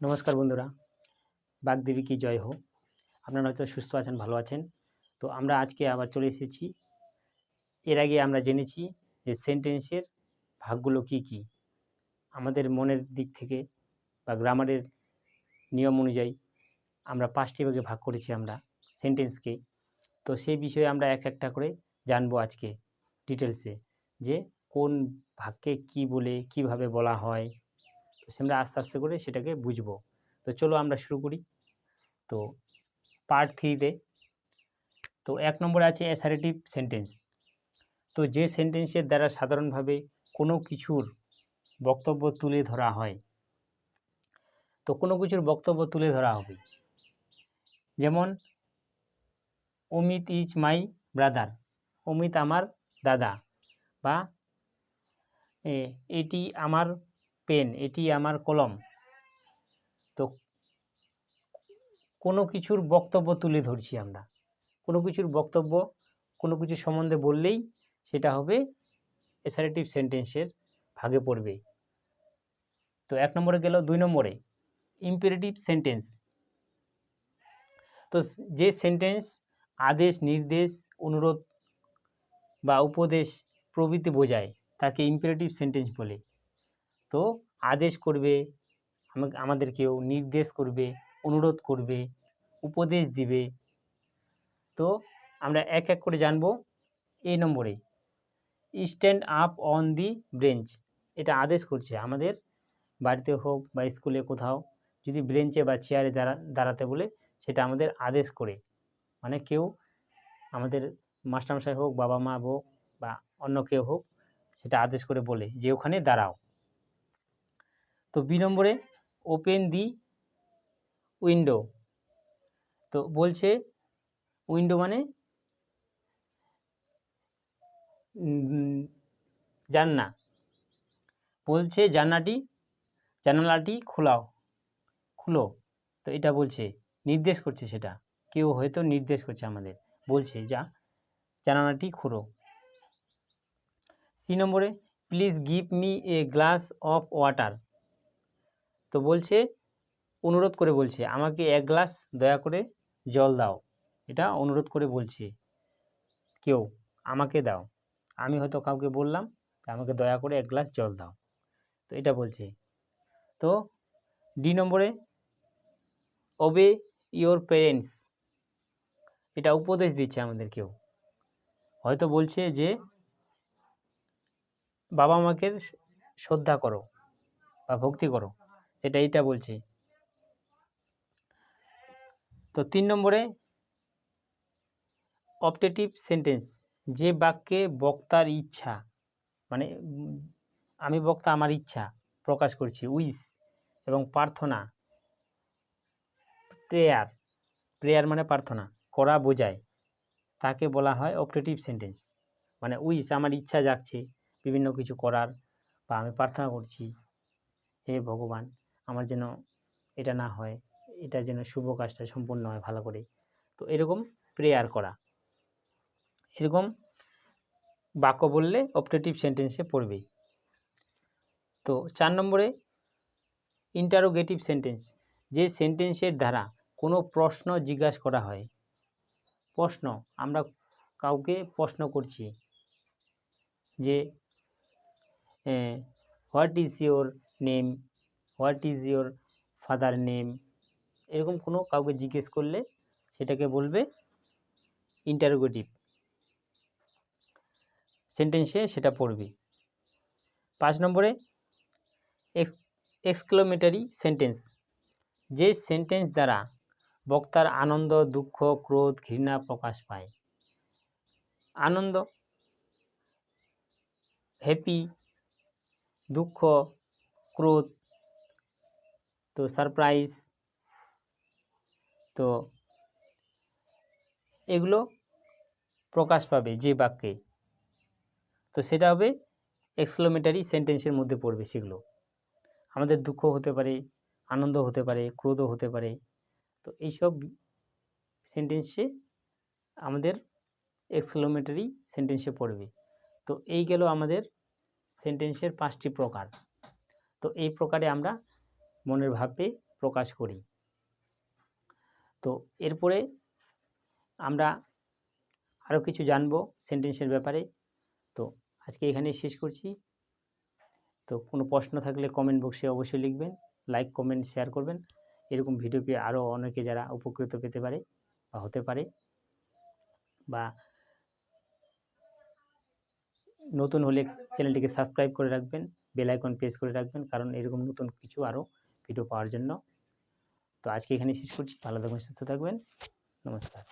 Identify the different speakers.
Speaker 1: নমস্কার বন্ধুরা। বাগদেবী কি জয় হোক। আপনারা হয়তো সুস্থ আছেন, ভালো আছেন। তো আমরা আজকে আবার চলে এসেছি। এর আগে আমরা জেনেছি যে সেন্টেন্সের ভাগগুলো কি কি। আমাদের মনের দিক থেকে বা গ্রামারের নিয়ম অনুযায়ী আমরা পাঁচটি ভাগে ভাগ করেছি আমরা সেন্টেন্সকে। তো সেই বিষয়ে আমরা এক একটা করে জানব আজকে ডিটেলসে যে কোন ভাগকে কি বলে, কীভাবে বলা হয় তো আমরা আস্তে আস্তে করে সেটাকে বুঝব। তো চলো আমরা শুরু করি। তো পার্ট থ্রিতে তো এক নম্বরে আছে অ্যাসারেটিভ সেন্টেন্স তো যে সেন্টেন্সের দ্বারা সাধারণভাবে কোনো কিছুর বক্তব্য তুলে ধরা হয়, তো কোনো কিছুর বক্তব্য তুলে ধরা হবে। যেমন, Amit is my brother Amit আমার দাদা, বা এটি আমার পেন, এটি আমার কলম। তো কোনো কিছুর বক্তব্য তুলে ধরছি আমরা। কোনো কিছুর বক্তব্য, কোনো কিছু সম্বন্ধে বললেই সেটা হবে অ্যাসারেটিভ সেন্টেন্সের ভাগে পড়বে। তো এক নম্বরে গেল দুই নম্বরে ইম্পারেটিভ সেন্টেন্স তো যে সেন্টেন্স আদেশ, নির্দেশ, অনুরোধ বা উপদেশ প্রভৃতি বোঝায়, তাকে ইম্পারেটিভ সেন্টেন্স বলে। তো আদেশ করবে, আমাকে আমাদের কেউ নির্দেশ করবে, অনুরোধ করবে, উপদেশ দিবে। তো আমরা এক এক করে জানব এই নম্বরে। Stand up on the bench এটা আদেশ করছে আমাদের, বাড়িতে হোক বা স্কুলে কোথাও, যদি ব্রেঞ্চে বা চেয়ারে দাঁড়া, দাঁড়াতে বলে, সেটা আমাদের আদেশ করে। মানে কেউ আমাদের মাস্টারমশাই হোক বাবা মা হোক বা অন্য কেউ হোক, সেটা আদেশ করে বলে, যে ওখানে দাঁড়াও। তো বি নম্বরে ওপেন দি উইন্ডো তো বলছে উইন্ডো মানে জাননা বলছে জানলাটি, জানালাটি খোলাও, খুলো। তো এটা বলছে, নির্দেশ করছে সেটা। কেউ হয়তো নির্দেশ করছে আমাদের। বলছে যা, জানালাটি খুলো। সি নম্বরে please give me a glass of water তো বলছে, অনুরোধ করে বলছে, আমাকে এক গ্লাস দয়া করে জল দাও। এটা অনুরোধ করে বলছে কেউ, আমাকে দাও। আমি হয়তো কাউকে বললাম, আমাকে দয়া করে এক গ্লাস জল দাও। তো এটা বলছে। তো ডি নম্বরে ওবে ইওর পেরেন্টস এটা উপদেশ দিচ্ছে আমাদের কেউ। হয়তো বলছে যে বাবা মাকে শ্রদ্ধা করো বা ভক্তি করো। এটা এইটা বলছে। তো তিন নম্বরে অপটেটিভ সেন্টেন্স, যে বাক্যে বক্তার ইচ্ছা মানে আমি বক্তা আমার ইচ্ছা প্রকাশ করছি উইস এবং প্রার্থনা, প্রেয়ার প্রেয়ার মানে প্রার্থনা, করা বোঝায়, তাকে বলা হয় অপটেটিভ সেন্টেন্স মানে উইস আমার ইচ্ছা জাগছে, বিভিন্ন কিছু করার বা আমি প্রার্থনা করছি, হে ভগবান। আমার যেন এটা না হয়, এটা যেন শুভ কাজটা সম্পূর্ণ হয় ভালো করে তো এরকম প্রেয়ার করা। এরকম বাক্য বললে অপটেটিভ সেন্টেন্সে পড়বে তো চার নম্বরে ইন্টারোগেটিভ সেন্টেন্স যে সেন্টেন্সের দ্বারা কোনো প্রশ্ন জিজ্ঞাসা করা হয়, প্রশ্ন, আমরা কাউকে প্রশ্ন করছি যে what is your name what is your father name? এরকম কোনো কাউকে জিজ্ঞেস করলে সেটাকে বলবে ইন্টারোগেটিভ সেন্টেন্সে সেটা পড়বে। পাঁচ নম্বরে এক্স এক্সক্লোমেটারি সেন্টেন্স যে সেন্টেন্স দ্বারা বক্তার আনন্দ, দুঃখ, ক্রোধ, ঘৃণা প্রকাশ পায়। আনন্দ হ্যাপি দুঃখ, ক্রোধ তো সারপ্রাইজ তো এগুলো প্রকাশ পাবে যে বাক্যে। তো সেটা হবে এক্সক্লোমেটারি সেন্টেন্সের মধ্যে পড়বে সেগুলো। আমাদের দুঃখ হতে পারে, আনন্দ হতে পারে, ক্রোধও হতে পারে। তো এইসব সেন্টেন্সে আমাদের এক্সক্লোমেটারি সেন্টেন্সে পড়বে। তো এই গেল আমাদের সেন্টেন্সের পাঁচটি প্রকার। তো এই প্রকারে আমরা মনের ভাবে প্রকাশ করি। তো এরপরে আমরা আরও কিছু জানব সেন্টেন্সের ব্যাপারে। তো আজকে এখানেই শেষ করছি। তো কোনো প্রশ্ন থাকলে কমেন্ট বক্সে অবশ্যই লিখবেন লাইক কমেন্ট শেয়ার করবেন। এরকম ভিডিও পেয়ে আরও অনেকে যারা উপকৃত পেতে পারে বা হতে পারে বা নতুন হলে চ্যানেলটিকে সাবস্ক্রাইব করে রাখবেন বেল আইকন প্রেস করে রাখবেন, কারণ এরকম নতুন কিছু আরও ভিডিও পাওয়ার জন্য। তো আজকে এখানে শেষ করছি। ভালো থাকবেন সুস্থ থাকবেন। নমস্কার।